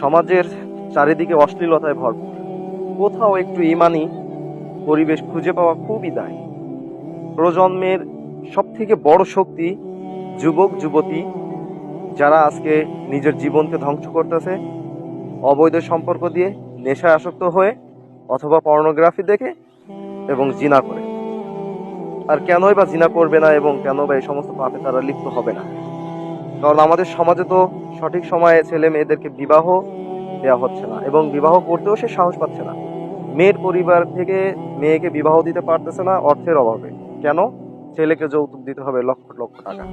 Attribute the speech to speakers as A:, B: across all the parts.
A: সমাজের চারিদিকে অশ্লীলতায় ভরপুর। কোথাও একটু ইমানি পরিবেশ খুঁজে পাওয়া খুবই দায়। প্রজন্মের সব থেকে বড় শক্তি যুবক, যুবতী, যারা আজকে নিজের জীবনকে ধ্বংস করতেছে, অবৈধ সম্পর্ক দিয়ে, নেশায় আসক্ত হয়ে, অথবা পর্নোগ্রাফি দেখে এবং জিনা করে। আর কেনই বা জিনা করবে না এবং কেন বা এই সমস্ত পাপে তারা লিপ্ত হবে না? কারণ আমাদের সমাজে তো সঠিক সময়ে ছেলে মেয়েদেরকে বিবাহ দেওয়া হচ্ছে না এবং বিবাহ করতেও সে সাহস পাচ্ছে না। মেয়ের পরিবার থেকে মেয়েকে বিবাহ দিতে পারতেছে না অর্থের অভাবে। কেন? ছেলেকে যৌতুক দিতে হবে লক্ষ লক্ষ টাকা।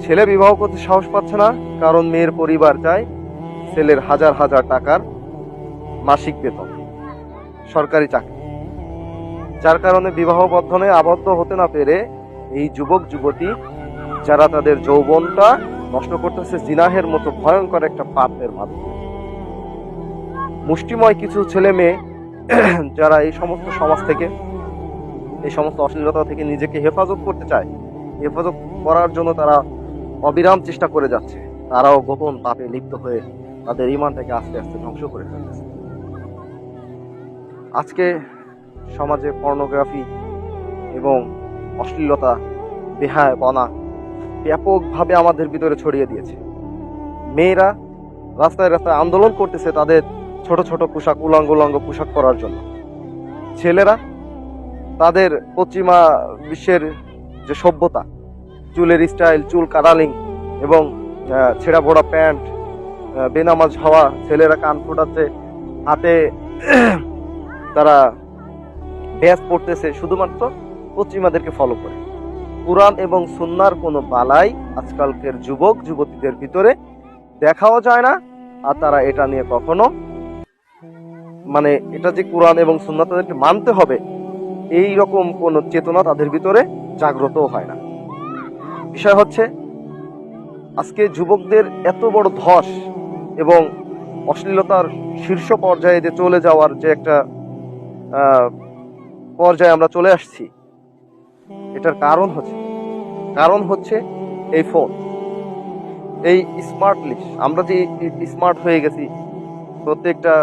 A: ছেলে বিবাহ করতে সাহস পাচ্ছে না কারণ মেয়ের পরিবার চায় ছেলের হাজার হাজার টাকার মাসিক বেতন, সরকারি চাকরি। যার কারণে বিবাহ বন্ধনে আবদ্ধ হতে না পেরে এই যুবক যুবতী যারা তাদের যৌবনটা নষ্ট করতেছে, জিনাহের মতো ভয়ঙ্কর একটা পাপের মাধ্যমে। মুষ্টিময় কিছু ছেলে মেয়ে, যারা এই সমস্ত সমাজ থেকে, এই সমস্ত অশ্লীলতা থেকে নিজেকে হেফাজত করতে চায়, হেফাজত করার জন্য তারা অবিরাম চেষ্টা করে যাচ্ছে। তারাও গোপন পাপে লিপ্ত হয়ে তাদের ইমানটাকে আস্তে আস্তে ধ্বংস করে ফেলতেছে। আজকে সমাজে পর্নোগ্রাফি এবং অশ্লীলতা বেহায় বনা ব্যাপকভাবে আমাদের ভিতরে ছড়িয়ে দিয়েছে। মেয়েরা রাস্তায় রাস্তায় আন্দোলন করতেছে তাদের ছোট ছোট পোশাক, উলঙ্গ উলঙ্গ পোশাক পরার জন্য। ছেলেরা তাদের পশ্চিমা বিশ্বের যে সভ্যতা, চুলের স্টাইল চুল কাটালিং এবং ছেঁড়া ভোড়া প্যান্ট বেনামাজ হওয়া ছেলেরা কান ফোটাচ্ছে, হাতে তারা ব্যাস পড়তেছে শুধুমাত্র পশ্চিমাদেরকে ফলো করে। কোরআন এবং সুন্নার কোনো বালাই আজকালকের যুবক, যুবতীদের ভিতরে দেখাও যায় না, আর তারা এটা নিয়ে কখনো মানে এটা যে কোরআন এবং সুন্নাত তাদেরকে মানতে হবে, এই রকম কোনো চেতনা তাদের ভিতরে জাগ্রতও হয় না। বিষয় হচ্ছে, আজকে যুবকদের এত বড় ধস এবং অশ্লীলতার শীর্ষ পর্যায়ে যে চলে যাওয়ার যে একটা পর্যায়ে আমরা চলে আসছি এটার কারণ হচ্ছে কারণ হচ্ছে এই ফোন, এই স্মার্টলি আমরা যে স্মার্ট হয়ে গেছি, প্রত্যেকটা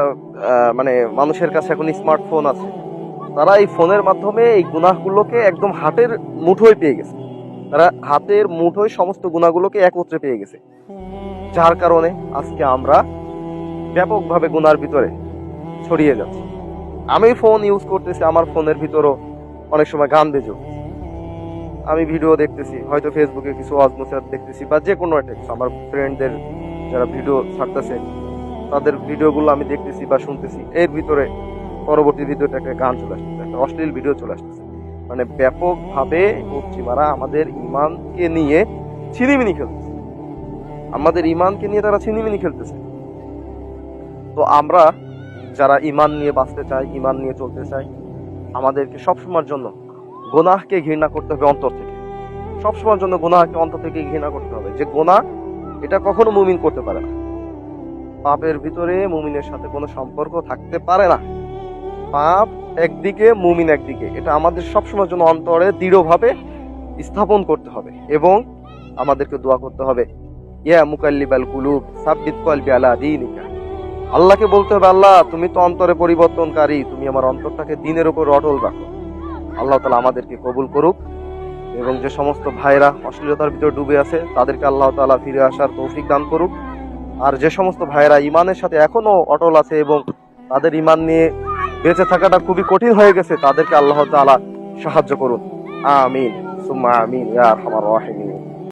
A: মানে মানুষের কাছে এখন স্মার্টফোন আছে। তারা এই ফোনের মাধ্যমে এই গুনাহগুলোকে একদম হাতের মুঠোয় পেয়ে গেছে। তারা হাতের মুঠোয় সমস্ত গুণাগুলোকে একত্রে পেয়ে গেছে। যার কারণে আজকে আমরা ব্যাপকভাবে গুনার ভিতরে ছড়িয়ে যাচ্ছি। আমি ফোন ইউজ করতেছি, আমার ফোনের ভিতরও অনেক সময় গান বেজে। আমি ভিডিও দেখতেছি, হয়তো ফেসবুকে কিছু অজমোসার দেখতেছি বা যে কোনো একটা কিছু। আমার ফ্রেন্ডদের যারা ভিডিও ছাড়তেছে, তাদের ভিডিওগুলো আমি দেখতেছি বা শুনতেছি। এর ভিতরে পরবর্তী ভিডিওতে একটা গান চলে আসতেছে, একটা অশ্লীল ভিডিও চলে আসতেছে। মানে ব্যাপকভাবে পশ্চিমারা আমাদের ইমানকে নিয়ে ছিনিমিনি খেলতেছে। আমাদের ইমানকে নিয়ে তারা ছিনিমিনি খেলতেছে। তো আমরা যারা ইমান নিয়ে বাঁচতে চাই, ইমান নিয়ে চলতে চাই, আমাদেরকে সবসময়ের জন্য গোনাহকে ঘৃণা করতে হবে অন্তর থেকে। সবসময়ের জন্য গোনাহকে অন্তর থেকে ঘৃণা করতে হবে। যে গোনাহ, এটা কখনো মুমিন করতে পারে না। পাপের ভিতরে মুমিনের সাথে কোনো সম্পর্ক থাকতে পারে না। পাপ একদিকে, মুমিন একদিকে। এটা আমাদের সবসময়ের জন্য অন্তরে দৃঢ়ভাবে স্থাপন করতে হবে এবং আমাদেরকে দোয়া করতে হবে। ইয়া মুকাল্লিবাল কুলুব, সাব্বিত কলবি আলা দীনিকা। আল্লাহকে বলতে হবে, আল্লাহ, তুমি তো অন্তরে পরিবর্তনকারী। তুমি আমার অন্তরটাকে দিনের উপর অটল রাখো। আল্লাহ তালা আমাদেরকে কবুল করুক এবং যে সমস্ত ভাইরা অশ্লীলতার ভিতরে ডুবে আছে, তাদেরকে আল্লাহ তালা ফিরে আসার তৌফিক দান করুক। আর যে সমস্ত ভাইরা ইমানের সাথে এখনও অটল আছে এবং তাদের ইমান নিয়ে বেঁচে থাকাটা খুবই কঠিন হয়ে গেছে, তাদেরকে আল্লাহ তালা সাহায্য করুন। আমিন। সুম্মা আমিন। ইয়া আরহামার রাহিমিন।